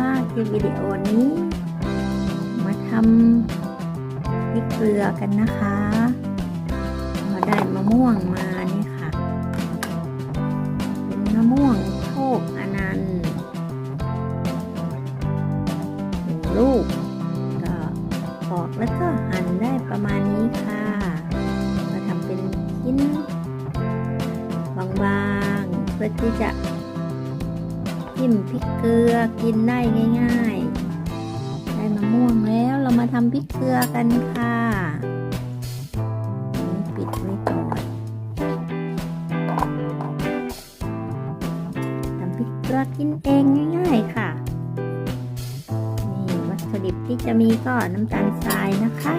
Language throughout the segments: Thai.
ลิปวิดีโอนี้ มาทำพริกเกลือกันนะคะ มาได้มะม่วงมานี่ค่ะ เป็นมะม่วงโชคอนันต์หนึ่งลูก ก็ปอกแล้วก็หั่นได้ประมาณนี้ค่ะมาทำเป็นชิ้นบางๆเพื่อที่จะ จิ้มพริกเกลือกินได้ง่าย ๆ ได้มะม่วงแล้วเรามาทำพริกเกลือกันค่ะปิดไว้ก่อนทำพริกเกลือกินเองง่าย ๆ ค่ะ นี่วัตถุดิบที่จะมีก็น้ำตาลทรายนะคะ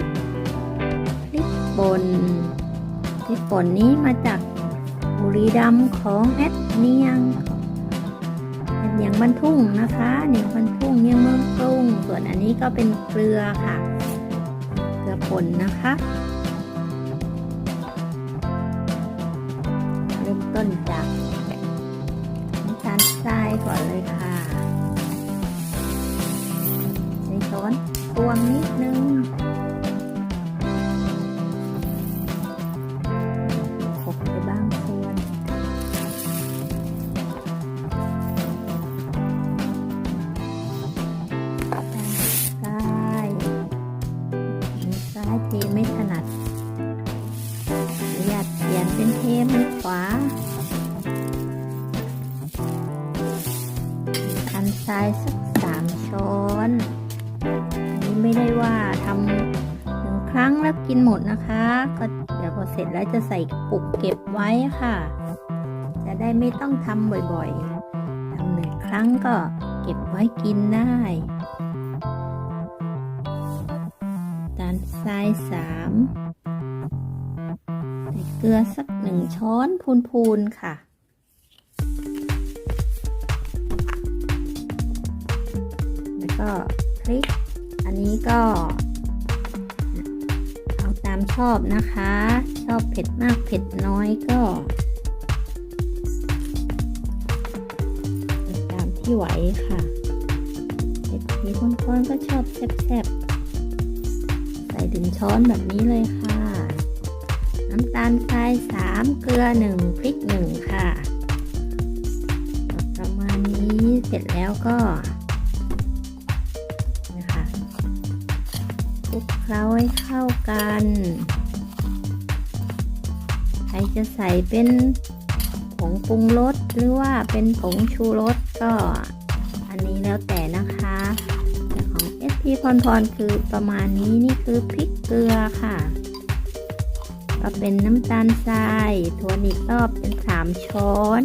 พริกป่นพริกป่นนี้มาจากบุรีดำของแอดเนียงแอดเนียง บรรทุ่งนะคะเนียงบรรทุ่งเนี่ยเมืองกรุงส่วนอันนี้ก็เป็นเกลือค่ะ เกลือป่นนะคะเริ่มต้นจากน้ำตาลทรายก่อนเลยค่ะใช้ช้อนตวงนิดนึง ขวา อันซ้ายสักสามช้อน อันนี้ไม่ได้ว่าทำหนึ่งครั้งแล้วกินหมดนะคะ ก็เดี๋ยวพอเสร็จแล้วจะใส่ปุกเก็บไว้ค่ะ จะได้ไม่ต้องทำบ่อยๆทำหนึ่งครั้งก็เก็บไว้กินได้ตาลทรายสาม เกลือสักหนึ่งช้อนพูนๆค่ะแล้วก็พริก อันนี้ก็เอาตามชอบนะคะ ชอบเผ็ดมากเผ็ดน้อยก็ตามที่ไหวค่ะเผ็ดมีคนก้อนก็ชอบแซ่บๆ ใส่ถึงช้อนแบบนี้เลยค่ะ น้ำตาลทรายสามเกลือหนึ่งพริกหนึ่งค่ะ ประมาณนี้เสร็จแล้วก็นะคะคลุกเคล้าให้เข้ากัน ใครจะใส่เป็นผงปรุงรสหรือว่าเป็นผงชูรสก็อันนี้แล้วแต่นะคะแต่ของเอสพีพรพรคือประมาณนี้นี่คือพริกเกลือค่ะ ก็เป็นน้ำตาลทรายถั่วนิกรอบเป็นสามช้อน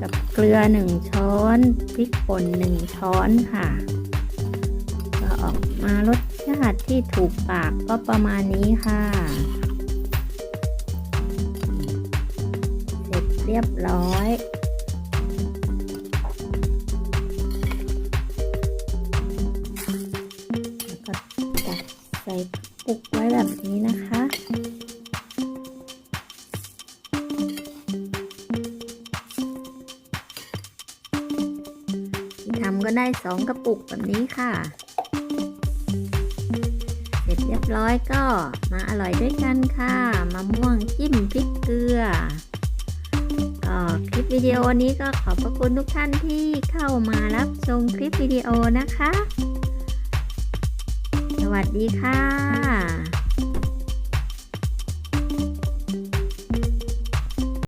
กับเกลือหนึ่งช้อนพริกป่นหนึ่งช้อนค่ะ ก็ออกมารสชาติที่ถูกปากก็ประมาณนี้ค่ะ เสร็จเรียบร้อย ก็ได้สองกระปุกแบบนี้ค่ะ เสร็จเรียบร้อยก็มาอร่อยด้วยกันค่ะมะม่วงจิ้มพริกเกลือก็คลิปวิดีโอนี้ก็ขอบพระคุณทุกท่านที่เข้ามารับชมคลิปวิดีโอนะคะ สวัสดีค่ะ